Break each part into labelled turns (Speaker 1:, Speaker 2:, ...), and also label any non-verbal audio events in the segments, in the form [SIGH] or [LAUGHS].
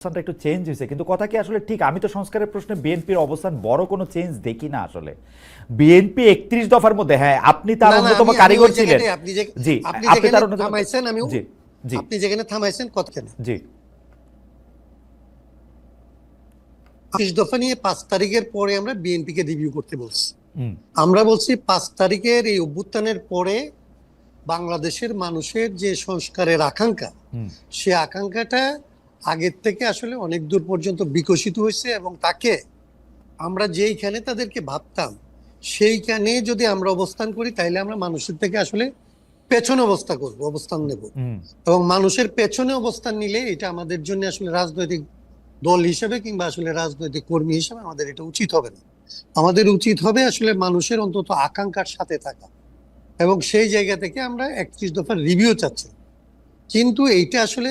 Speaker 1: অবস্থানটা একটু চেঞ্জ হয়েছে। কিন্তু কথা কি আসলে ঠিক? আমি তো সংস্কারের প্রশ্নে বিএনপির অবস্থান বড় কোনো চেঞ্জ দেখি না আসলে। বিএনপি একত্রিশ দফার মধ্যে হ্যাঁ আপনি তার অন্যতম কারিগর ছিলেন। জি
Speaker 2: আপনি
Speaker 1: তার অন্যতম
Speaker 2: থামাইছেন, আমি-
Speaker 1: জি জি।
Speaker 2: আপনি যেখানে থামাইছেন
Speaker 1: জি।
Speaker 2: ত্রিশ দফা নিয়ে পাঁচ তারিখের পরে আমরা বিএনপি কে রিভিউ করতে বলছি। আমরা বলছি পাঁচ তারিখের এই অভ্যুত্থানের পরে বাংলাদেশের মানুষের যে সংস্কারের আকাঙ্ক্ষা সে আকাঙ্ক্ষাটা আগের থেকে আসলে অনেক দূর পর্যন্ত বিকশিত হয়েছে এবং তাকে আমরা যেইখানে তাদেরকে ভাবতাম সেইখানে যদি আমরা অবস্থান করি তাহলে আমরা মানুষের থেকে আসলে পেছনে অবস্থা করব অবস্থান নেব। এবং মানুষের পেছনে অবস্থান নিলে এটা আমাদের জন্য আসলে রাজনৈতিক দল হিসেবে কিংবা আসলে রাজনৈতিক কর্মী হিসেবে আমাদের এটা উচিত হবে না। আমাদের উচিত হবে আসলে মানুষের অন্তত আকাঙ্ক্ষার সাথে থাকা এবং সেই জায়গা থেকে আমরা একত্রিশ দফার রিভিউ চাচ্ছি। কিন্তু এইটা আসলে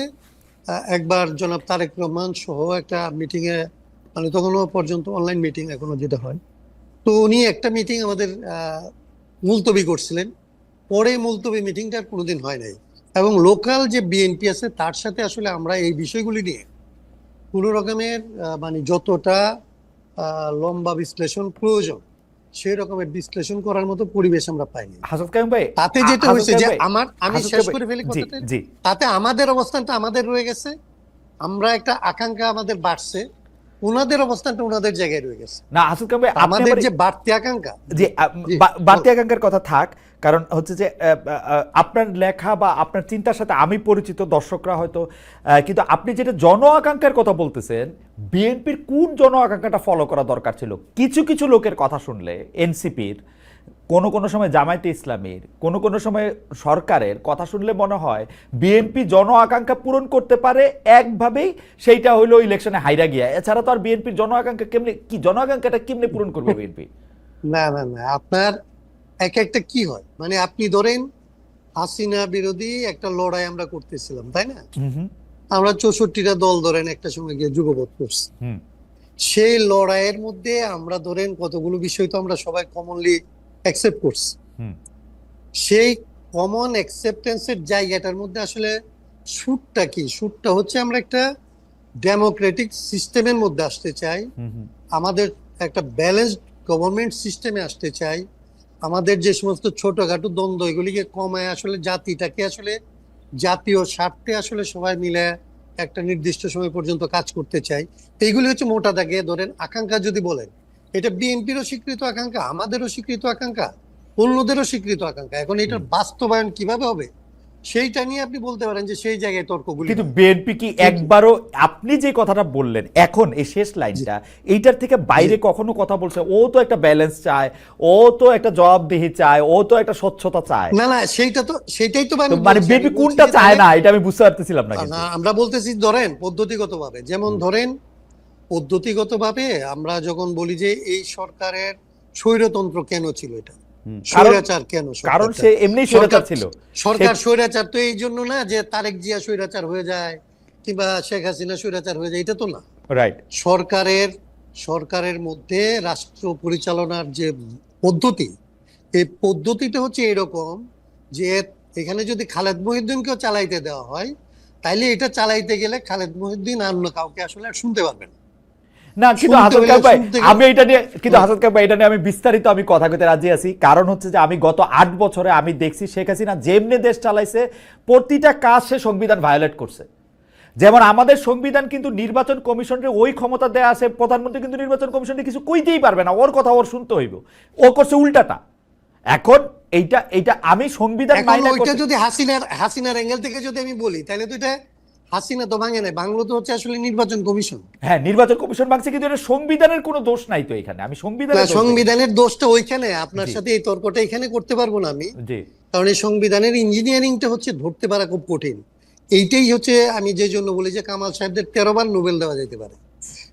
Speaker 2: একবার জনাব তারেক রহমান সহ একটা মিটিং এ মানে তখনও পর্যন্ত অনলাইন মিটিং এখনও যেটা হয়। তো উনি একটা মিটিং আমাদের মুলতবি করছিলেন। পরে মুলতবি মিটিংটা আর কোনোদিন হয় নাই। এবং লোকাল যে বিএনপি আছে, তার সাথে আসলে আমরা এই বিষয়গুলি নিয়ে কোনো রকমের মানে যতটা লম্বা বিশ্লেষণ প্রয়োজন সেই রকমের বিশ্লেষণ করার মতো পরিবেশ আমরা পাইনি।
Speaker 1: হাসান কাইম ভাই
Speaker 2: তাতে যেটা হয়েছে যে আমার আমি শেষ করে ফেলি কথাটা। তাতে আমাদের অবস্থানটা আমাদের রয়ে গেছে। আমরা একটা আকাঙ্ক্ষা আমাদের বাড়ছে। ওনাদের অবস্থানটা ওনাদের জায়গায় রয়ে গেছে।
Speaker 1: না হাসান কাইম ভাই
Speaker 2: আমাদের যে বাড়তি আকাঙ্ক্ষা।
Speaker 1: যে বাড়তি আকাঙ্ক্ষার কথা থাক কারণ হচ্ছে যে আপনার লেখা বা আপনার চিন্তার সাথে আমি পরিচিত দর্শকরা হয়তো কিন্তু আপনি যেটা জন আকাঙ্ক্ষার কথা বলতেছেন, বিএনপির কোন জন আকাঙ্ক্ষাটা ফলো করা দরকার ছিল? কিছু কিছু লোকের কথা শুনলে এনসিপির, কোনো কোনো সময় জামায়াতে ইসলামীর, কোনো কোনো সময় সরকারের কথা শুনলে মনে হয় বিএনপি জন আকাঙ্ক্ষা পূরণ করতে পারে একভাবেই, সেইটা হইল ইলেকশনে হাইরা গিয়া। এছাড়া তো আর বিএনপির জন আকাঙ্ক্ষা কেমনে, কি জন আকাঙ্ক্ষাটা কেমনে পূরণ করবে বিএনপি?
Speaker 2: না না না, আপনার এক একটা কি হয়? মানে আপনি ধরেন হাসিনা বিরোধী একটা লড়াই আমরা করতেছিলাম তাই না? আমরা চৌষট্টিটা দল ধরেন একটা সময় গিয়ে যুগবোধ করছি। সেই লড়াইয়ের মধ্যে আমরা ধরেন কতগুলো বিষয় তো আমরা সবাই কমনলি অ্যাকসেপ্ট করছি।
Speaker 1: হুম।
Speaker 2: সেই কমন অ্যাকসেপ্টেন্সের জায়গাটার মধ্যে আসলে সুটটা কি? সুটটা হচ্ছে আমরা একটা ডেমোক্রেটিক সিস্টেমের মধ্যে আসতে চাই। আমাদের একটা ব্যালেন্সড গভর্নমেন্ট সিস্টেমে আসতে চাই। আমাদের যে সমস্ত ছোটখাটো দ্বন্দ্ব এগুলিকে কমায় আসলে জাতিটাকে আসলে জাতীয় স্বার্থে আসলে সবাই মিলে একটা নির্দিষ্ট সময় পর্যন্ত কাজ করতে চাই এইগুলি হচ্ছে মোটা দাগে। ধরেন আকাঙ্ক্ষা যদি বলেন এটা বিএনপিরও স্বীকৃত আকাঙ্ক্ষা আমাদেরও স্বীকৃত আকাঙ্ক্ষা অন্যদেরও স্বীকৃত আকাঙ্ক্ষা। এখন এটার বাস্তবায়ন কীভাবে হবে? সেইটা নিয়ে আপনি বলতে পারেন যে সেই জায়গায় তর্কগুলি
Speaker 1: কিন্তু। বিএনপি কি একবারও আপনি যে কথাটা বললেন এখন এই শেষ লাইনটা এইটার থেকে বাইরে কখনো কথা বলছে? ও তো একটা ব্যালেন্স চায় ও তো একটা জবাবদিহি চায় ও তো একটা স্বচ্ছতা চায়।
Speaker 2: না না সেইটা তো সেটাই তো
Speaker 1: মানে বিএনপি কোনটা চায় না এটা আমি বুঝতে পারতেছিলাম না
Speaker 2: না, আমরা বলতেছি ধরেন পদ্ধতিগতভাবে। যেমন ধরেন পদ্ধতিগতভাবে আমরা যখন বলি যে এই সরকারের স্বৈরতন্ত্র কেন ছিল এটা? স্বৈরাচার কেন?
Speaker 1: কারণ সে এমনি স্বৈরাচার ছিল।
Speaker 2: সরকার স্বৈরাচার তো এই জন্য না যে তারেক জিয়া স্বৈরাচার হয়ে যায় কিংবা শেখ হাসিনা স্বৈরাচার হয়ে যায় এটা তো না।
Speaker 1: রাইট
Speaker 2: সরকারের সরকারের মধ্যে রাষ্ট্র পরিচালনার যে পদ্ধতি এই পদ্ধতিটা হচ্ছে এরকম যে এখানে যদি খালেদ মহিউদ্দিনকেও চালাইতে দেওয়া হয় তাইলে এটা চালাইতে গেলে খালেদ মহিউদ্দিন আর অন্য কাউকে আসলে আর শুনতে পারবে না।
Speaker 1: না কিন্তু হাসান
Speaker 2: হলে
Speaker 1: কাক ভাই আমি এটা নিয়ে কিন্তু হাসান কাক ভাই এটা নিয়ে আমি বিস্তারিত আমি কথা কইতে রাজি আছি। কারণ হচ্ছে যে আমি গত আট বছরে আমি দেখছি শেখ হাসিনা যেমনি দেশ চালাইছে প্রতিটা কাজ সে সংবিধান ভায়োলেট করছে। যেমন আমাদের সংবিধান কিন্তু নির্বাচন কমিশনের ওই ক্ষমতা দেয়া আছে প্রধানমন্ত্রী কিন্তু নির্বাচন কমিশনে কিছু কইতেই পারবে না ওর কথা ওর শুনতে হইব। ও করছে উল্টাটা। এখন এইটা এইটা আমি সংবিধান
Speaker 2: যদি হাসিনার হাসিনার অ্যাঙ্গেল থেকে যদি আমি বলি তাহলে তো এটা হাসিনা তো ভাঙে নাই বাংলো তো হচ্ছে আসলে নির্বাচন কমিশন।
Speaker 1: হ্যাঁ নির্বাচন কমিশন ভাঙছে কিন্তু এটা সংবিধানের কোনো দোষ নাই তো এখানে। আমি সংবিধানের
Speaker 2: সংবিধানের দোষটা ওইখানে আপনার সাথে এই তর্কটা এখানে করতে পারব না আমি।
Speaker 1: জি।
Speaker 2: কারণ এই সংবিধানের ইঞ্জিনিয়ারিংটা হচ্ছে ধরতে পারা খুব কঠিন। এইটাই হচ্ছে আমি যে জন্য বলি যে কামাল সাহেবদের তেরো বার নোবেল দেওয়া যেতে পারে।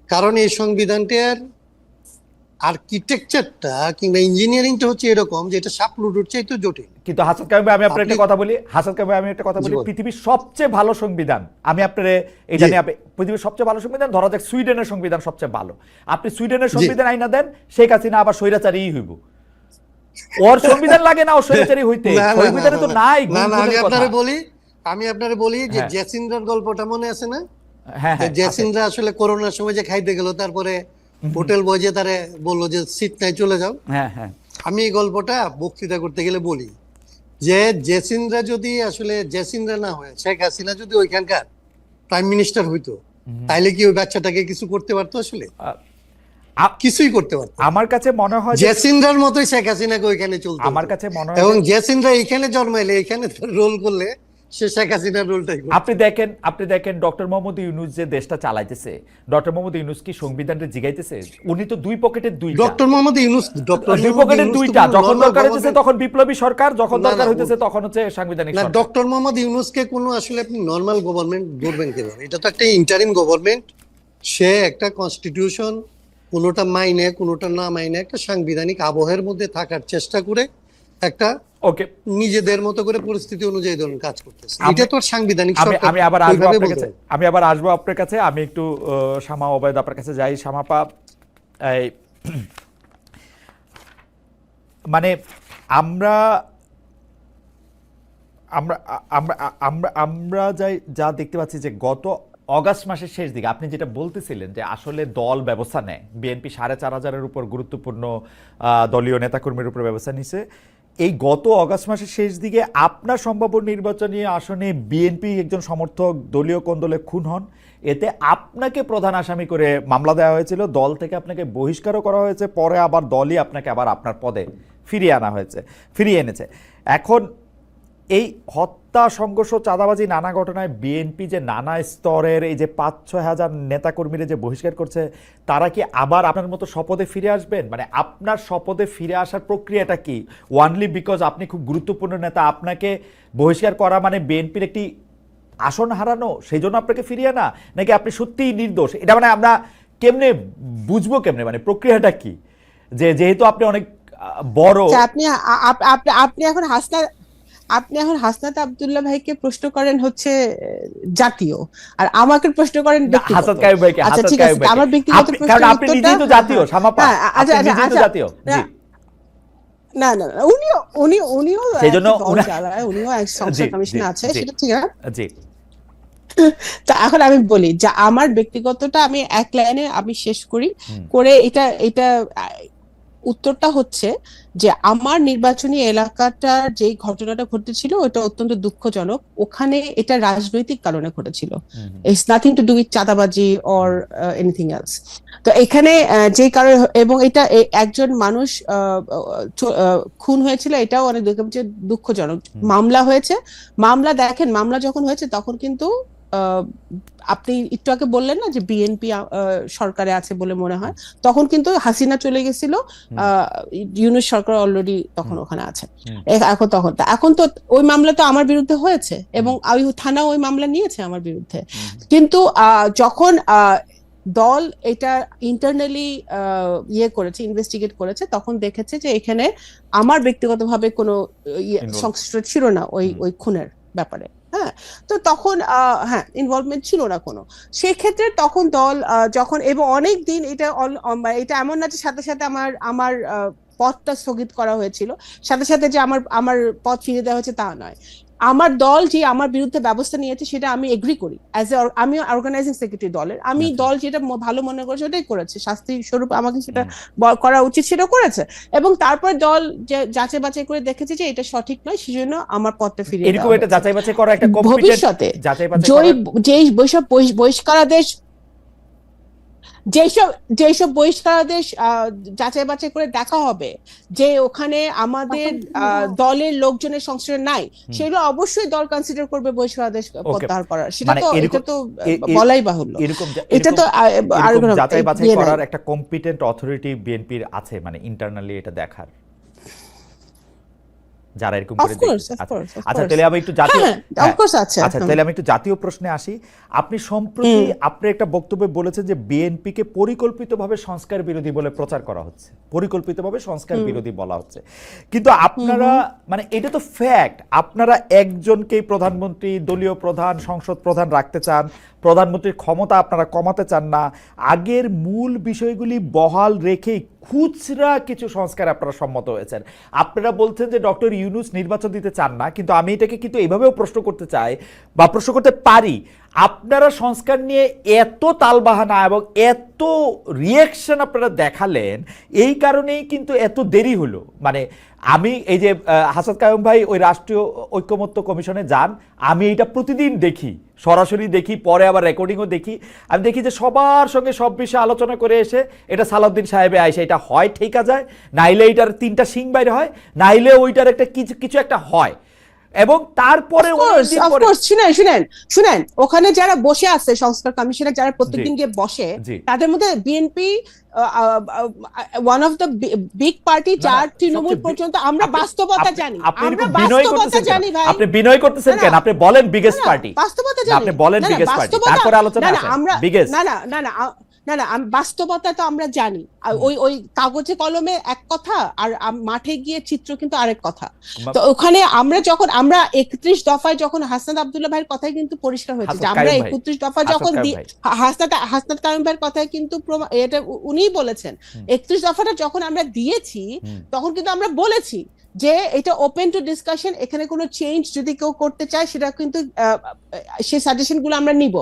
Speaker 2: কারণ এই সংবিধানটার আর্কিটেকচারটা কিংবা ইঞ্জিনিয়ারিংটা হচ্ছে এরকম যে এটা সাপলুডুর চাইতে জটিল।
Speaker 1: কিন্তু হাসান কামিম আমি আপনার একটা কথা বলি। হাসান কামিম আমি একটা কথা বলি। পৃথিবীর সবচেয়ে ভালো সংবিধান আমি আপনার এটা। নিয়ে পৃথিবীর সবচেয়ে ভালো সংবিধান ধরা যাক সুইডেনের সংবিধান সবচেয়ে ভালো। আপনি সুইডেনের সংবিধান আইনা দেন শেখ হাসিনা আবার স্বৈরাচারী হইব। ওর সংবিধান লাগে না ও স্বৈরাচারী হইতে।
Speaker 2: না, না, না,
Speaker 1: সংবিধানে তো নাই
Speaker 2: না না আমি আপনারে বলি আমি আপনারে বলি যে
Speaker 1: হ্যাঁ।
Speaker 2: জ্যাসিন্ডার গল্পটা মনে আছে না?
Speaker 1: হ্যাঁ হ্যাঁ আছে।
Speaker 2: জেসিনরা আসলে করোনার সময় যে খাইতে গেল তারপরে হোটেল বয় যে তারে বলল যে সিট নাই চলে যাও।
Speaker 1: হ্যাঁ হ্যাঁ।
Speaker 2: আমি এই গল্পটা বক্তৃতা করতে গেলে বলি। যে জেসিনরা যদি আসলে জেসিনরা না হয়ে শেখ হাসিনা যদি ওইখানকার প্রাইম মিনিস্টার হইতো তাইলে কি ওই বাচ্চাটাকে কিছু করতে পারতো আসলে? কিছুই করতে পারতো
Speaker 1: আমার কাছে মনে হয়
Speaker 2: জেসিনরার মতোই শেখ হাসিনাকে ওইখানে চলতো
Speaker 1: আমার কাছে মনে হয়
Speaker 2: এবং
Speaker 1: জেসিন্দ্রা
Speaker 2: জেসিনরা জন্ম জন্মাইলে এখানে রোল করলে সে শেখ হাসিনার রোলটাই
Speaker 1: আপনি দেখেন আপনি দেখেন ডক্টর মোহাম্মদ ইউনুস যে দেশটা চালাইতেছে ডক্টর মোহাম্মদ ইউনুস কি সংবিধানটা জিগাইতেছে? উনি তো দুই পকেটের দুইটা।
Speaker 2: ডক্টর মোহাম্মদ ইউনুস ডক্টর
Speaker 1: দুই পকেটের দুইটা। যখন দরকার হইতেছে তখন বিপ্লবী সরকার যখন দরকার হইতেছে তখন হচ্ছে সাংবিধানিক
Speaker 2: না ডক্টর মোহাম্মদ ইউনুসকে কোনো আসলে আপনি নর্মাল গভর্নমেন্ট ধরবেন কীভাবে? এটা তো একটা ইন্টারিম গভর্নমেন্ট। সে একটা কনস্টিটিউশন কোনোটা মাইনে কোনোটা না মাইনে একটা সাংবিধানিক আবহের মধ্যে থাকার চেষ্টা করে একটা
Speaker 1: ওকে
Speaker 2: নিজেদের মতো করে পরিস্থিতি অনুযায়ী ধরুন কাজ করতেছে। এটা তো সাংবিধানিক
Speaker 1: আমি আবার আসব আপনার কাছে। আমি আবার আসব আপনার কাছে। আমি একটু শামা ওবায়দ আপনার কাছে যাই। শামাপা এই [CLEARS THROAT] মানে আমরা আমরা আমরা আমরা যাই যা দেখতে পাচ্ছি যে গত অগাস্ট মাসের শেষ দিকে আপনি যেটা বলতেছিলেন যে আসলে দল ব্যবস্থা নেয়। বিএনপি সাড়ে চার হাজারের উপর গুরুত্বপূর্ণ আহ, দলীয় নেতাকর্মীর উপর ব্যবস্থা নিছে। এই গত অগাস্ট মাসের শেষ দিকে আপনার সম্ভাব্য নির্বাচনী আসনে বিএনপি একজন সমর্থক দলীয় কোন্দলে খুন হন। এতে আপনাকে প্রধান আসামি করে মামলা দেওয়া হয়েছিল। দল থেকে আপনাকে বহিষ্কারও করা হয়েছে। পরে আবার দলই আপনাকে আবার আপনার পদে ফিরিয়ে আনা হয়েছে, ফিরিয়ে এনেছে। এখন এই হত্যা সংঘর্ষ চাঁদাবাজি নানা ঘটনায় বিএনপি যে নানা স্তরের এই যে পাঁচ ছয় হাজার নেতাকর্মীরা যে বহিষ্কার করছে তারা কি আবার আপনার মতো শপথে ফিরে আসবেন? মানে আপনার শপথে ফিরে আসার প্রক্রিয়াটা কি? ওয়ানলি বিকজ আপনি খুব গুরুত্বপূর্ণ নেতা আপনাকে বহিষ্কার করা মানে বিএনপির একটি আসন হারানো সেই জন্য আপনাকে ফিরিয়ে আনা? নাকি আপনি সত্যিই নির্দোষ? এটা মানে আমরা কেমনে বুঝব কেমনে? মানে প্রক্রিয়াটা কি? যে যেহেতু আপনি অনেক বড়।
Speaker 3: আচ্ছা, আপনি আপনি এখন হাসনা আপনি এখন হাসনাত আব্দুল্লাহ ভাইকে প্রশ্ন করেন হচ্ছে জাতীয়। আর আমাকে প্রশ্ন করেন ব্যক্তিগত।
Speaker 1: হাসান ভাইকে
Speaker 3: আচ্ছা
Speaker 1: হাসান
Speaker 3: ঠিক আছে
Speaker 1: ভাইকে।
Speaker 3: আমার ব্যক্তিগত
Speaker 1: আপনি-
Speaker 3: প্রশ্নের
Speaker 1: কারণ আপনি নিজেই তো জাতীয়
Speaker 3: হ্যাঁ, হ্যাঁ,
Speaker 1: আপনি
Speaker 3: আচ্ছা, আচ্ছা, আচ্ছা,
Speaker 1: জাতীয়। জি।
Speaker 3: না না উনিও উনি উনিও উনিও এক সংসদ কমিশনে আছে সেটা ঠিক আছে
Speaker 1: জি।
Speaker 3: তা এখন আমি বলি যে আমার ব্যক্তিগতটা আমি এক লাইনে আমি শেষ করি করে এটা এটা উত্তরটা হচ্ছে যে আমার নির্বাচনী এলাকাটার যেই ঘটনাটা ঘটেছিল ওটা অত্যন্ত দুঃখজনক। ওখানে এটা রাজনৈতিক কারণে ঘটেছিল। It's nothing to do with চাঁদাবাজি অর এনিথিং এলস তো এখানে আহ, যে কারণে এবং এটা একজন মানুষ আহ, খুন হয়েছিল এটাও অনেক দুঃখ- দুঃখজনক। মামলা হয়েছে। মামলা দেখেন মামলা যখন হয়েছে তখন কিন্তু আপনি একটু আগে বললেন না যে বিএনপি সরকারে আছে বলে মনে হয়। তখন কিন্তু হাসিনা চলে গেছিল। ইউনুস সরকার অলরেডি তখন ওখানে আছে এখন তখন এখন তো ওই মামলা তো আমার বিরুদ্ধে হয়েছে এবং ওই থানা ওই মামলা নিয়েছে আমার বিরুদ্ধে। কিন্তু আহ, যখন আহ, দল এটা ইন্টারনালি ইয়ে করেছে ইনভেস্টিগেট করেছে তখন দেখেছে যে এখানে আমার ব্যক্তিগতভাবে কোনো ইয়ে. সংশ্লিষ্ট ছিল না ওই ওই খুনের ব্যাপারে। হ্যাঁ? তো তখন হ্যাঁ ইনভলভমেন্ট ছিল না কোনো। সেক্ষেত্রে তখন দল যখন, এবং অনেক দিন এটা এটা এমন না যে সাথে সাথে আমার আমার পথটা স্থগিত করা হয়েছিল। সাথে সাথে যে আমার আমার পথ ফিরে দেওয়া হয়েছে তা নয়। আমার দল যে আমার বিরুদ্ধে ব্যবস্থা নিয়েছে সেটা আমি এগ্রি করি. অ্যাজ এ আমি অর্গানাইজিং সেক্রেটারি দলের। আমি। দল যেটা ভালো মনে করেছে ওটাই করেছে। শাস্তি স্বরূপ আমাকে সেটা করা উচিত সেটা করেছে। এবং তারপর দল যে যাচাই বাছাই করে দেখেছে যে এটা সঠিক নয় সেই জন্য আমার পথে ফিরে
Speaker 1: এরকম একটা যাচাই বাছাই করা একটা
Speaker 3: ভবিষ্যতে যেই যেই বৈষব বহিষ- বহিষ্কারাদেশ যেসব যেসব বহিষ্কারাদেশ আহ, যাচাই বাছাই করে দেখা হবে যে ওখানে আমাদের আহ, দলের লোকজনের সংশ্রয় নাই সেগুলো অবশ্যই দল কনসিডার করবে বহিষ্কারাদেশ প্রত্যাহার করার। সেটা
Speaker 1: মানে
Speaker 3: তো এটা তো বলাই বাহুল্য। এটা তো আর
Speaker 1: যাচাই বাছাই
Speaker 3: ইয়ে
Speaker 1: করার একটা কম্পিটেন্ট অথরিটি বিএনপির আছে মানে ইন্টারনালি এটা দেখার। যারা এরকম করে আচ্ছা, আচ্ছা. তাহলে আমি একটু জাতীয়
Speaker 3: হ্যাঁ
Speaker 1: হ্যাঁ, আচ্ছা তাহলে আমি একটু জাতীয় প্রশ্নে আসি। আপনি সম্প্রতি আপনি একটা বক্তব্যে বলেছেন যে বিএনপিকে পরিকল্পিতভাবে সংস্কার বিরোধী বলে প্রচার করা হচ্ছে। পরিকল্পিতভাবে সংস্কার বিরোধী বলা হচ্ছে। কিন্তু আপনারা মানে এটা তো ফ্যাক্ট আপনারা একজনকেই প্রধানমন্ত্রী দলীয় প্রধান সংসদ প্রধান রাখতে চান। প্রধানমন্ত্রীর ক্ষমতা আপনারা কমাতে চান না। আগের মূল বিষয়গুলি বহাল রেখে খুচরা কিছু সংস্কার আপনারা সম্মত হয়েছেন। আপনারা বলছেন যে ডক্টর ইউনুস নির্বাচন দিতে চান না, কিন্তু আমি এটাকে কিন্তু এভাবেও প্রশ্ন করতে চাই বা প্রশ্ন করতে পারি আপনারা সংস্কার নিয়ে এত তালবাহানা এবং এত রিয়েকশন আপনারা দেখালেন, এই কারণেই কিন্তু এত দেরি হলো। মানে আমি এই যে হাসাদ কায়ুম ভাই ওই রাষ্ট্রীয় ঐক্যমত্য কমিশনে যান, আমি এটা প্রতিদিন দেখি, সরাসরি দেখি, পরে আবার রেকর্ডিংও দেখি। আমি দেখি যে সবার সঙ্গে সব বিষয়ে আলোচনা করে এসে এটা সালাউদ্দিন সাহেবে আইসে, এটা হয়, ঠিকা যায়, নাইলে এটার তিনটা সিং বাইরে হয়, নাইলে ওইটার একটা কিছু কিছু একটা হয়। এবং তারপরে
Speaker 3: শুনেন শুনেন শুনেন ওখানে যারা বসে আছে সংস্কার কমিশনে যারা প্রত্যেকদিন গিয়ে বসে তাদের মধ্যে BNP one of the big party যার তৃণমূল পর্যন্ত আমরা বাস্তবতা জানি আমরা বাস্তবতা জানি ভাই।
Speaker 1: আপনি বিনয় করতেছেন কেন? আপনি বলেন বিগেস্ট পার্টি
Speaker 3: বাস্তবতা জানি
Speaker 1: আপনি বলেন party,
Speaker 3: বাস্তবতা-
Speaker 1: তারপরে আলোচনায়
Speaker 3: না, না, আমরা
Speaker 1: biggest।
Speaker 3: না না না না না না বাস্তবতা তো আমরা জানি। ওই ওই কাগজে কলমে এক কথা আর মাঠে গিয়ে চিত্র কিন্তু আরেক কথা। তো ওখানে আমরা যখন আমরা একত্রিশ দফায় যখন হাসনাত আব্দুল্লাহ ভাইয়ের কথাই কিন্তু পরিষ্কার হয়েছে যে আমরা একত্রিশ দফা যখন হাসনাত হাসনাত কায়ুম ভাইয়ের কথাই কিন্তু এটা উনিই বলেছেন। একত্রিশ দফাটা যখন আমরা দিয়েছি তখন কিন্তু আমরা বলেছি যে এটা ওপেন টু ডিসকাশন এখানে কোনো চেঞ্জ যদি কেউ করতে চায় সেটা কিন্তু সেই সাজেশনগুলো আমরা নিব।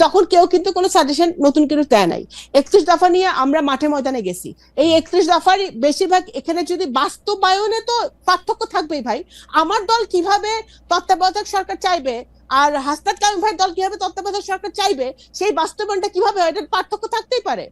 Speaker 3: তখন কেউ কিন্তু কোনো সাজেশন নতুন কিছু দেয় নাই। একত্রিশ দফা নিয়ে আমরা মাঠে ময়দানে গেছি। এই একত্রিশ দফার বেশিরভাগ এখানে যদি বাস্তবায়নে তো পার্থক্য থাকবেই ভাই। আমার দল কীভাবে তত্ত্বাবধায়ক সরকার চাইবে আর হাসনাত কায়ুম ভাই দল কীভাবে তত্ত্বাবধায়ক সরকার চাইবে সেই বাস্তবায়নটা কীভাবে হয় এটার পার্থক্য থাকতেই পারে।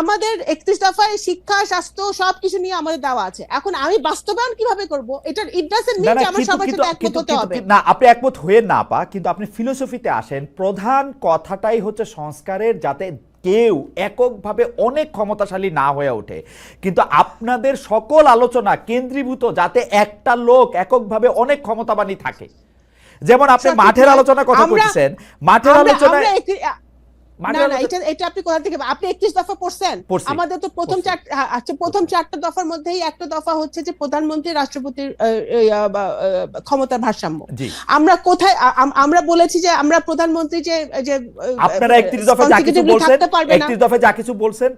Speaker 3: আমাদের একত্রিশ দফায় শিক্ষা স্বাস্থ্য সবকিছু নিয়ে আমাদের দেওয়া আছে। এখন আমি বাস্তবায়ন কীভাবে করব এটার ইট ডাজন্ট
Speaker 1: না
Speaker 3: মিন
Speaker 1: না
Speaker 3: যে আমার সবার সাথে একমত হতে হবে।
Speaker 1: না আপনি একমত হয়ে না পা কিন্তু আপনি ফিলোসফিতে আসেন প্রধান কথাটাই হচ্ছে সংস্কারের যাতে কেউ এককভাবে অনেক ক্ষমতাশালী না হয়ে ওঠে। কিন্তু আপনাদের সকল আলোচনা কেন্দ্রীভূত যাতে একটা লোক এককভাবে অনেক ক্ষমতাবানী থাকে। যেমন আপনি মাঠের। আলোচনা কথা বলছেন মাঠের
Speaker 3: আমরা-
Speaker 1: আলোচনায়
Speaker 3: আমরা একটি- আ- না না এটা এটা আপনি কোথা থেকে আপনি একত্রিশ দফা পড়ছেন। আমাদের তো প্রথম চার আচ্ছা প্রথম চারটা দফার মধ্যেই একটা দফা হচ্ছে যে প্রধানমন্ত্রী রাষ্ট্রপতির আহ, এই, আহ, বা, আহ, ক্ষমতার ভারসাম্য। আমরা কোথায় আমরা বলেছি যে আমরা প্রধানমন্ত্রী যে যে
Speaker 1: আপনারা একত্রিশ দফা যা কিছু বলছেন দফা যা কিছু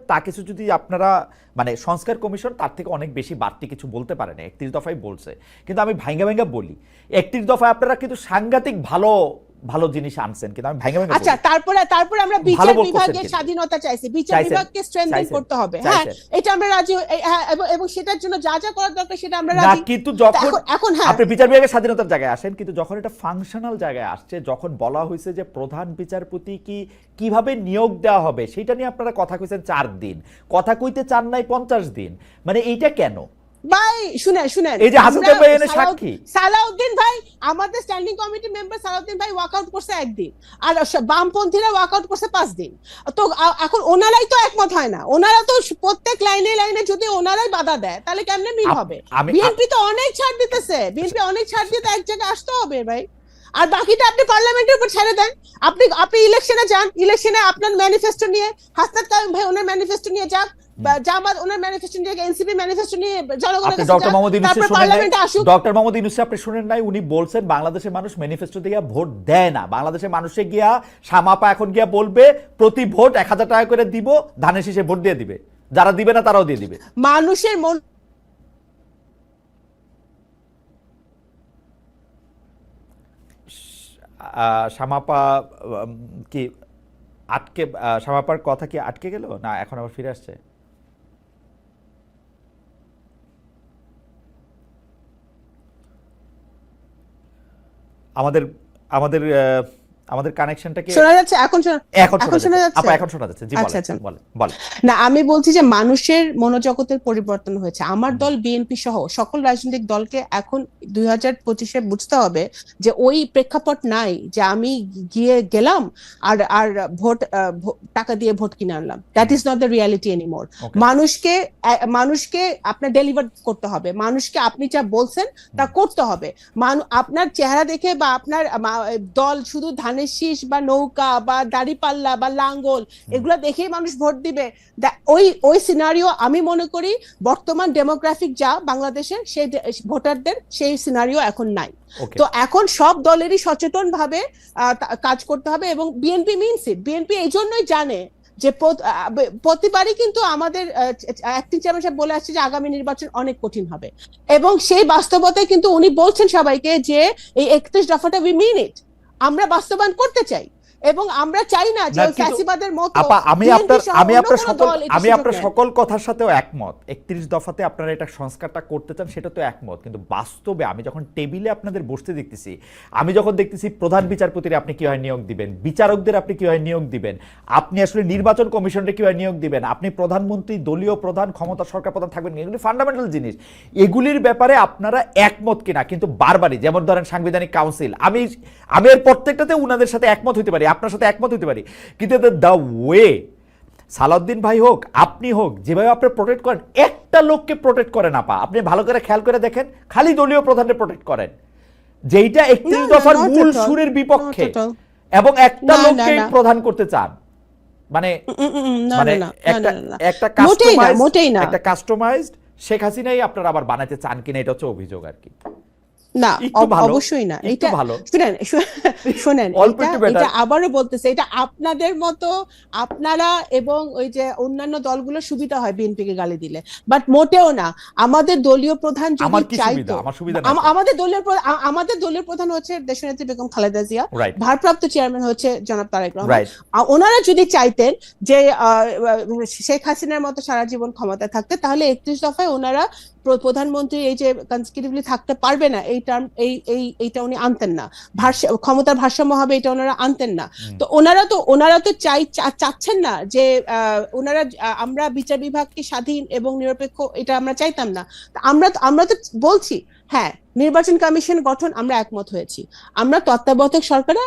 Speaker 1: তা কিছু যদি আপনারা মানে সংস্কার কমিশন তার থেকে অনেক বেশি বাড়তি কিছু বলতে পারে না। একত্রিশ দফাই বলছে। কিন্তু আমি ভাঙ্গা ভাঙ্গা বলি একত্রিশ দফায় আপনারা কিন্তু সাংঘাতিক ভালো ভালো জিনিস আনছেন কিন্তু আমি ভাঙ্গা ভাঙ্গা
Speaker 3: আচ্ছা তারপরে তারপরে আমরা বিচার বিভাগের স্বাধীনতা চাইছি বিচার বিভাগকে স্ট্রেংথেন করতে হবে। হ্যাঁ এটা আমরা রাজি হ্যাঁ এবং- সেটার জন্য যা যা করার দরকার সেটা আমরা রাজি
Speaker 1: কিন্তু যখন
Speaker 3: এখন এখন হ্যাঁ।
Speaker 1: আপনি বিচার বিভাগের স্বাধীনতার জায়গায় আসেন কিন্তু যখন এটা ফাংশনাল জায়গায় আসছে যখন বলা হয়েছে যে প্রধান বিচারপতি কি কীভাবে নিয়োগ দেওয়া হবে সেটা নিয়ে আপনারা কথা কইছেন চার দিন। কথা কইতে চান নাই পঞ্চাশ দিন। মানে এইটা কেন?
Speaker 3: ভাই শুনেন শুনেন।
Speaker 1: এই যে ভাই এনে সাক্ষী।
Speaker 3: সালাউদ্দিন ভাই আমাদের স্ট্যান্ডিং কমিটি মেম্বার সালাউদ্দিন ভাই ওয়াকআউট করছে একদিন। আর বামপন্থীরা ওয়াকআউট করছে পাঁচ দিন। তো এখন ওনারাই তো একমত হয় না। ওনারা তো প্রত্যেক লাইনে লাইনে যদি ওনারাই বাধা দেয় তাহলে কেমনে মিল হবে? বিএনপি তো অনেক ছাড় দিতেছে। বিএনপি অনেক ছাড় দিতে এক জায়গায় আসতে হবে ভাই। আর বাকিটা আপনি পার্লামেন্টের উপর ছেড়ে দেন। আপনি আপনি ইলেকশনে যান। ইলেকশনে আপনার ম্যানিফেস্টো নিয়ে হাসনাত কায়ুম ভাই ওনার ম্যানিফেস্টো নিয়ে বা জামাত ওনার ম্যানিফেস্টো নিয়ে এনসিপি ম্যানিফেস্টো নিয়ে জনগণের কাছে
Speaker 1: ডক্টর মোহাম্মদ
Speaker 3: পার্লামেন্টে আসুক।
Speaker 1: ডক্টর মোহাম্মদ ইউনুসে আপনি শুনেন নাই উনি বলছেন বাংলাদেশের মানুষ ম্যানিফেস্টো দিয়ে ভোট দেয় না। বাংলাদেশের মানুষে গিয়া সামাপা এখন গিয়া বলবে প্রতি ভোট এক হাজার টাকা করে দিব ধানের শীষে ভোট দিয়ে দিবে। যারা দিবে না তারাও দিয়ে দিবে।
Speaker 3: মানুষের মন
Speaker 1: উম, কি আটকে আহ, শামাপার কথা কি আটকে গেল? না এখন আবার ফিরে আসছে। আমাদের আমাদের আমাদের কানেকশনটা কি
Speaker 3: শোনা যাচ্ছে? এখন
Speaker 1: এখন
Speaker 3: শোনা
Speaker 1: যাচ্ছে। আপা এখন শোনা যাচ্ছে। জি
Speaker 3: আচ্ছা,
Speaker 1: বলেন
Speaker 3: আচ্ছা।
Speaker 1: বলেন বলেন।
Speaker 3: না আমি বলছি যে মানুষের মনোজগতের পরিবর্তন হয়েছে। আমার দল বিএনপি সহ সকল রাজনৈতিক দলকে এখন দুই হাজার পঁচিশে বুঝতে হবে যে ওই প্রেক্ষাপট নাই যে আমি গিয়ে গেলাম আর আর ভোট টাকা দিয়ে ভোট কিনে আনলাম। That is not the reality anymore. মানুষকে মানুষকে আপনার ডেলিভার করতে হবে। মানুষকে আপনি যা বলছেন তা করতে হবে। মানু আপনার চেহারা দেখে বা আপনার দল শুধু ধানের ধানের শীষ বা নৌকা বা দাড়িপাল্লা বা লাঙ্গল এগুলো দেখেই মানুষ ভোট দিবে। ওই ওই সিনারিও আমি মনে করি বর্তমান ডেমোগ্রাফিক যা বাংলাদেশের সেই ভোটারদের সেই সিনারিও এখন নাই। তো এখন সব দলেরই সচেতন ভাবে কাজ করতে হবে এবং বিএনপি মিনস ইট বিএনপি এই জন্যই জানে যে প্রতিবারই কিন্তু আমাদের অ্যাক্টিং চেয়ারম্যান সাহেব বলে আসছে যে আগামী নির্বাচন অনেক কঠিন হবে। এবং সেই বাস্তবতায় কিন্তু উনি বলছেন সবাইকে যে এই একত্রিশ দফাটা উই মিন ইট আমরা বাস্তবায়ন করতে চাই। এবং আমরা চাই না যে ফ্যাসিবাদের মতো
Speaker 1: আপা আমি আপনার আমি আপনার সকল আমি আপনার সকল কথার সাথেও একমত। একত্রিশ দফাতে আপনারা এটা সংস্কারটা করতে চান সেটা তো একমত। কিন্তু বাস্তবে আমি যখন টেবিলে আপনাদের বসতে দেখতেছি আমি যখন দেখতেছি প্রধান বিচারপতির আপনি কীভাবে নিয়োগ দিবেন বিচারকদের আপনি কীভাবে নিয়োগ দিবেন আপনি আসলে নির্বাচন কমিশনকে কীভাবে নিয়োগ দিবেন আপনি প্রধানমন্ত্রী দলীয় প্রধান ক্ষমতা সরকার প্রধান থাকবেন? এগুলি ফান্ডামেন্টাল জিনিস। এগুলির ব্যাপারে আপনারা একমত কিনা কিন্তু বারবারই যেমন ধরেন সাংবিধানিক কাউন্সিল আমি আমি এর প্রত্যেকটাতে উনাদের সাথে একমত হতে পারি। আপনার সাথে একমত হইতে পারি। কিন্তু দ্য ওয়ে সালাউদ্দিন ভাই হোক আপনি হোক যেভাবে আপনি প্রোটেক্ট করেন একটা লোককে প্রোটেক্ট করেন আপা আপনি ভালো করে খেয়াল করে দেখেন খালি দলীয় প্রধানের প্রোটেক্ট করেন। যেইটা একত্রিশ দফার মূল সুরের বিপক্ষে. এবং একটা লোককে প্রধান করতে চান। মানে মানে একটা। একটা কাস্টমাইজড একটা কাস্টমাইজড শেখ হাসিনাই আপনারা আবার বানাতে চান কিনা এটা হচ্ছে অভিযোগ আর কি।
Speaker 3: না অবশ্যই না। এটা
Speaker 1: ভালো।
Speaker 3: শুনেন শুনেন [LAUGHS] এটা আবারও বলতেছে এটা আপনাদের মতো আপনারা এবং ওই যে অন্যান্য দলগুলো সুবিধা হয় গালি দিলে। বাট মোটেও না আমাদের দলীয় প্রধান যদি চাইতো আমাদের দলীয় আমাদের দলীয় প্রধান হচ্ছে দেশনেত্রী বেগম খালেদা জিয়া। ভারপ্রাপ্ত চেয়ারম্যান হচ্ছে জনাব তারেক রহমান। ওনারা যদি চাইতেন যে শেখ হাসিনার মতো সারা জীবন ক্ষমতায় থাকতে তাহলে একত্রিশ দফায় ওনারা প্র- প্রধানমন্ত্রী এই যে কনসিকিউটিভলি থাকতে পারবে না এই টার্ম এই এই এইটা উনি আনতেন না। ভারসা ক্ষমতার ভারসাম্য হবে এটা ওনারা আনতেন না। তো ওনারা তো ওনারা তো চাই চাচ্ছেন না যে আহ, ওনারা আমরা বিচার বিভাগকে স্বাধীন এবং নিরপেক্ষ এটা আমরা চাইতাম না। আমরা আমরা তো বলছি হ্যাঁ নির্বাচন কমিশন গঠন আমরা একমত হয়েছি। আমরা তত্ত্বাবধায়ক সরকারে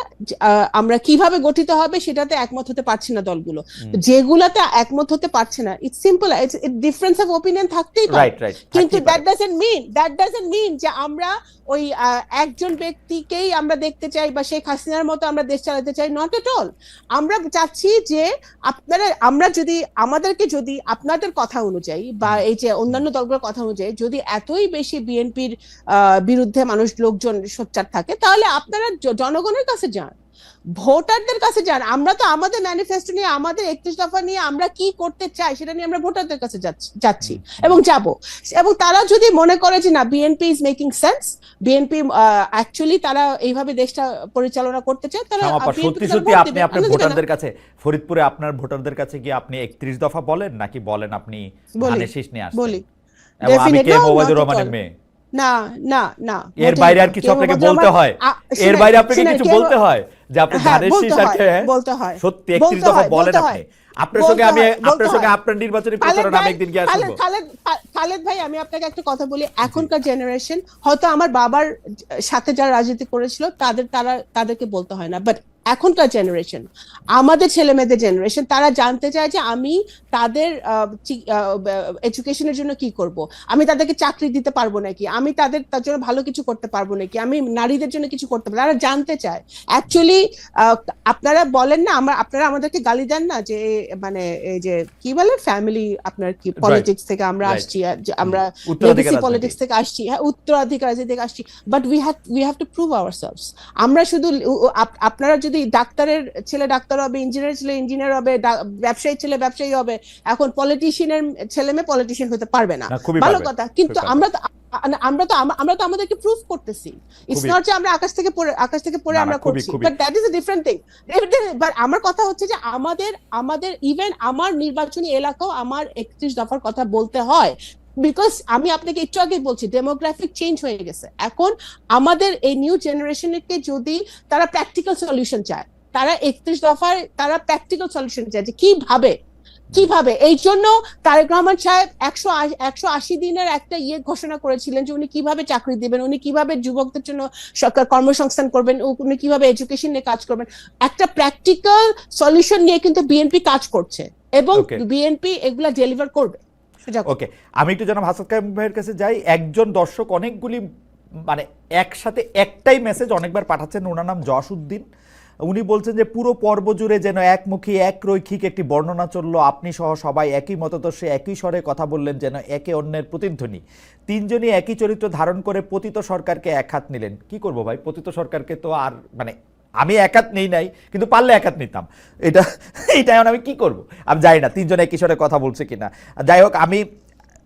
Speaker 3: আহ, আমরা কীভাবে গঠিত হবে সেটাতে একমত হতে পারছি না দলগুলো। যেগুলাতে একমত হতে পারছে না it's simple it's difference of opinion থাকতেই পারে।
Speaker 1: রাইট রাইট
Speaker 3: কিন্তু that doesn't mean that doesn't mean যে আমরা ওই আহ, একজন ব্যক্তিকেই আমরা দেখতে চাই বা শেখ হাসিনার মতো আমরা দেশ চালাতে চাই নট এট অল আমরা চাচ্ছি যে আপনারা আমরা যদি আমাদেরকে যদি আপনাদের কথা অনুযায়ী বা এই যে অন্যান্য দলগুলোর কথা অনুযায়ী যদি এতই বেশি বিএনপির বিরুদ্ধে মানুষ লোকজন সোচ্চার থাকে তাহলে আপনারা জনগণের কাছে যান ভোটারদের কাছে যান। আমরা তো আমাদের ম্যানিফেস্টো নিয়ে আমাদের একত্রিশ দফা নিয়ে আমরা কি করতে চাই সেটা নিয়ে আমরা ভোটারদের কাছে যাচ্ছি- এবং যাব। এবং তারা যদি মনে করে যে না BNP is making sense BNP actually তারা এইভাবে দেশটা পরিচালনা করতে চায় তারা
Speaker 1: সত্যি সত্যি আপনি আপনার। ভোটারদের কাছে ফরিদপুরে আপনার ভোটারদের কাছে গিয়ে আপনি একত্রিশ দফা বলেন নাকি বলেন আপনি শীষ নিয়ে
Speaker 3: বলি।
Speaker 1: আমি কে মোবাইদুর রহমানের মেয়ে?
Speaker 3: না না না।
Speaker 1: এর বাইরে আর কিছু আপনাকে
Speaker 3: বলতে
Speaker 1: হয়। এর বাইরে আপনাকে কিছু বলতে হয় যে আপনি
Speaker 3: হ্যাঁ,
Speaker 1: ধানের শীষ আর
Speaker 3: হয়, বলতে হয়।
Speaker 1: সত্যি দফা বলেন আপনি। আপনার সঙ্গে আমি আপনার সঙ্গে আপনার নির্বাচনী প্রচারণা আমি একদিন গিয়ে আসব।
Speaker 3: খালেদ খালেদ ভাই আমি আপনাকে একটা কথা বলি। এখনকার জেনারেশন হয়তো আমার বাবার সাথে যারা রাজনীতি করেছিল তাদের তারা তাদেরকে বলতে হয় না। বাট এখনকার জেনারেশন আমাদের ছেলে মেয়েদের জেনারেশন তারা জানতে চায় যে আমি তাদের এডুকেশনের জন্য কি করব? আমি তাদেরকে চাকরি দিতে পারব নাকি? আমি তাদের তার জন্য ভালো কিছু করতে পারব নাকি? আমি নারীদের জন্য কিছু করতে পারব? তারা জানতে চায়। অ্যাকচুয়ালি আপনারা বলেন না আমরা আপনারা আমাদেরকে গালি দেন না যে মানে এই যে কি বলে? ফ্যামিলি আপনার কি পলিটিক্স থেকে আমরা আসছি আমরা লেগেসি পলিটিক্স থেকে আসছি হ্যাঁ উত্তরাধিকার থেকে আসছি। But we have we have to prove ourselves আমরা শুধু আপনারা যদি ডাক্তারের ছেলে ডাক্তার হবে ইঞ্জিনিয়ার ছেলে ইঞ্জিনিয়ার হবে ব্যবসায়ী ছেলে ব্যবসায়ী হবে এখন পলিটিশিয়ানের ছেলে মেয়ে পলিটিশিয়ান হতে পারবে না। ভালো কথা কিন্তু আমরা তো আমরা তো আমরা তো আমাদেরকে প্রুফ করতেছি। ইটস নট যে আমরা আকাশ থেকে পড়ে আকাশ থেকে পড়ে আমরা করছি but that is a different thing but আমার কথা হচ্ছে যে আমাদের আমাদের ইভেন আমার নির্বাচনী এলাকাও আমার একত্রিশ দফার কথা বলতে হয়। বিকজ আমি আপনাকে একটু আগে বলছি ডেমোগ্রাফিক চেঞ্জ হয়ে গেছে। এখন আমাদের এই নিউ জেনারেশনকে যদি তারা প্র্যাকটিক্যাল সলিউশন চায় তারা একত্রিশ দফার তারা প্র্যাকটিক্যাল সলিউশন চায় যে কীভাবে কীভাবে? এই জন্য তারেক রহমান সাহেব একশো একশো আশি দিনের একটা ইয়ে ঘোষণা করেছিলেন যে উনি কীভাবে চাকরি দিবেন উনি কীভাবে যুবকদের জন্য সরকার কর্মসংস্থান করবেন উনি কীভাবে এডুকেশন নিয়ে কাজ করবেন। একটা প্র্যাকটিক্যাল সলিউশন নিয়ে কিন্তু বিএনপি কাজ করছে। এবং বিএনপি এগুলা ডেলিভার করবে।
Speaker 1: ওকে আমি একটু হাসান কাইম ভাইয়ের কাছে যাই। একজন দর্শক অনেকগুলি মানে একসাথে একটাই মেসেজ অনেকবার পাঠাচ্ছেন, ওনার নাম জশউদ্দিন উনি বলছেন যে, পুরো পর্ব জুড়ে যেন একমুখী এক রৈখিক একটি বর্ণনা চলল। আপনি সহ সবাই একই মতদর্শে, একই স্বরে কথা বললেন যেন একে অন্যের প্রতিধ্বনি। তিনজনই একই চরিত্র ধারণ করে পতিত সরকারকে এক হাত নিলেন। কি করব ভাই? পতিত সরকারকে তো আর মানে আমি একাত নেই নাই, কিন্তু পারলে একাত নিতাম। এটা এটা এখন আমি কি করব? আমি জানি না, তিনজনে একই স্বরে কথা বলছে কিনা। যাই হোক, আমি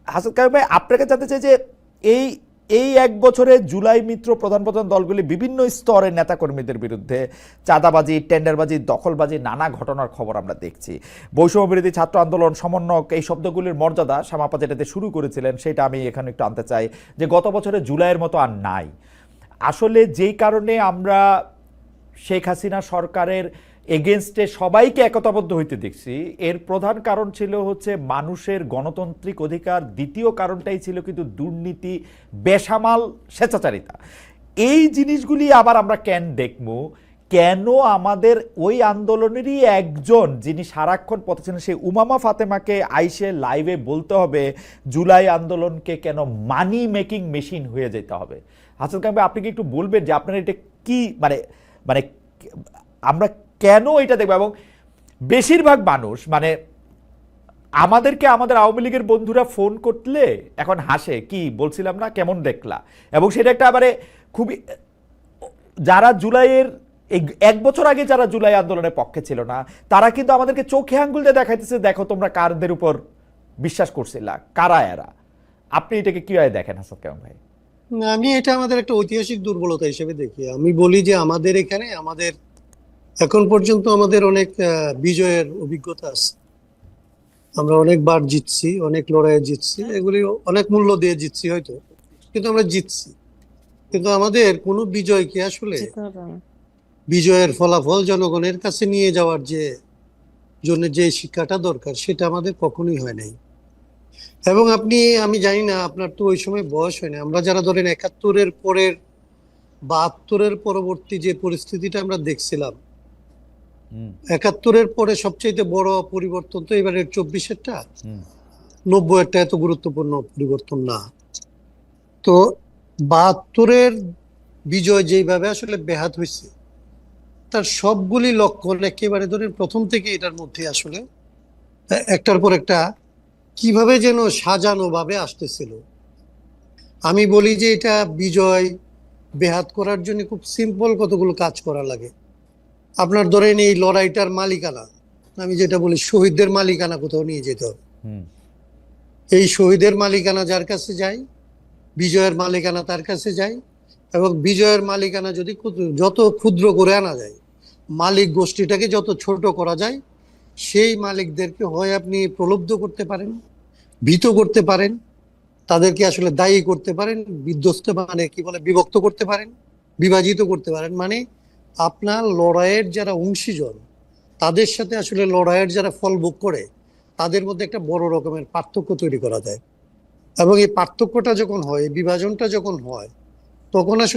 Speaker 1: হাসান কাইম ভাই আপনাকে জানতে চাই যে এই এই এক বছরে জুলাই মিত্র প্রধান প্রধান দলগুলি বিভিন্ন স্তরের নেতাকর্মীদের বিরুদ্ধে চাঁদাবাজি, টেন্ডারবাজি, দখলবাজি, নানা ঘটনার খবর আমরা দেখছি। বৈষম্য বিরোধী ছাত্র আন্দোলন সমন্বয়ক এই শব্দগুলির মর্যাদা শ্যামাপা যেটাতে শুরু করেছিলেন, সেটা আমি এখানে একটু আনতে চাই যে গত বছরে জুলাইয়ের মতো আর নাই। আসলে যেই কারণে আমরা শেখ হাসিনা সরকারের এগেনস্টে সবাইকে একতাবদ্ধ হইতে দেখছি। এর প্রধান কারণ ছিল হচ্ছে মানুষের গণতান্ত্রিক অধিকার। দ্বিতীয় কারণটাই ছিল কিন্তু দুর্নীতি, বেসামাল, স্বেচ্ছাচারিতা। এই জিনিসগুলি আবার আমরা কেন দেখব? কেন আমাদের ওই আন্দোলনেরই একজন যিনি সারাক্ষণ পথে ছিলেন, সেই উমামা ফাতেমাকে আইসে লাইভে বলতে হবে, জুলাই আন্দোলনকে কেন মানি মেকিং মেশিন হয়ে যেতে হবে? হাসান কামবে আপনি কি একটু বলবেন যে আপনার এটা কি মানে মানে আমরা কেন এটা দেখব? এবং বেশিরভাগ মানুষ মানে আমাদেরকে আমাদের আওয়ামী লীগের বন্ধুরা ফোন করলে এখন হাসে, কি বলছিলাম না? কেমন দেখলা? এবং সেটা একটা আবারে খুবই, যারা জুলাইয়ের এক বছর আগে যারা জুলাই আন্দোলনের পক্ষে ছিল না, তারা কিন্তু আমাদেরকে চোখে আঙ্গুল দিয়ে দেখাইতেছে, দেখো তোমরা কারদের উপর বিশ্বাস করছিলা? কারা এরা? আপনি এটাকে কীভাবে দেখেন হাসান কেমন ভাই?
Speaker 2: আমি এটা আমাদের একটা ঐতিহাসিক দুর্বলতা হিসেবে দেখি। আমি বলি যে আমাদের এখানে আমাদের এখন পর্যন্ত আমাদের অনেক বিজয়ের অভিজ্ঞতা আছে। আমরা অনেকবার জিতছি অনেক লড়াইয়ে জিতছি এগুলি অনেক মূল্য দিয়ে জিতছি হয়তো কিন্তু আমরা জিতছি। কিন্তু আমাদের কোনো বিজয়কে আসলে বিজয়ের ফলাফল জনগণের কাছে নিয়ে যাওয়ার যে জন্য যে শিক্ষাটা দরকার সেটা আমাদের কখনোই হয় নাই। এবং আপনি আমি জানি না আপনার তো ওই সময় বয়স হয় না আমরা যারা ধরেন একাত্তরের পরের বাহাত্তরের পরবর্তী যে পরিস্থিতিটা আমরা দেখছিলাম একাত্তরের পরে সবচেয়ে বড় পরিবর্তন তো এবারের চব্বিশেরটা। নব্বইয়েরটা এত গুরুত্বপূর্ণ পরিবর্তন না। তো বাহাত্তরের বিজয় যেইভাবে আসলে ব্যাহাত হয়েছে তার সবগুলি লক্ষণ একেবারে ধরেন প্রথম থেকে এটার মধ্যে আসলে একটার পর একটা কীভাবে যেন সাজানো ভাবে আসতেছিল। আমি বলি যে এটা বিজয় বেহাত করার জন্য খুব সিম্পল কতগুলো কাজ করা লাগে। আপনার ধরেন এই লড়াইটার মালিকানা আমি যেটা বলি শহীদদের মালিকানা কোথাও নিয়ে যেতে হবে। এই শহীদের মালিকানা যার কাছে যায় বিজয়ের মালিকানা তার কাছে যায় এবং বিজয়ের মালিকানা যদি যত ক্ষুদ্র করে আনা যায় মালিক গোষ্ঠীটাকে যত ছোট করা যায় সেই মালিকদেরকে হয় আপনি প্রলুব্ধ করতে পারেন, ভীত করতে পারেন, তাদেরকে আসলে দায়ী করতে পারেন, বিধ্বস্ত মানে কি বলে, বিভক্ত করতে পারেন, বিভাজিত করতে পারেন। মানে আপনার লড়াইয়ের যারা অংশীজন, তাদের সাথে আসলে লড়াইয়ের যারা ফল ভোগ করে, তাদের মধ্যে একটা বড় রকমের পার্থক্য তৈরি করা যায়। এবং এই পার্থক্যটা যখন হয় বিভাজনটা যখন হয়, তখন আসলে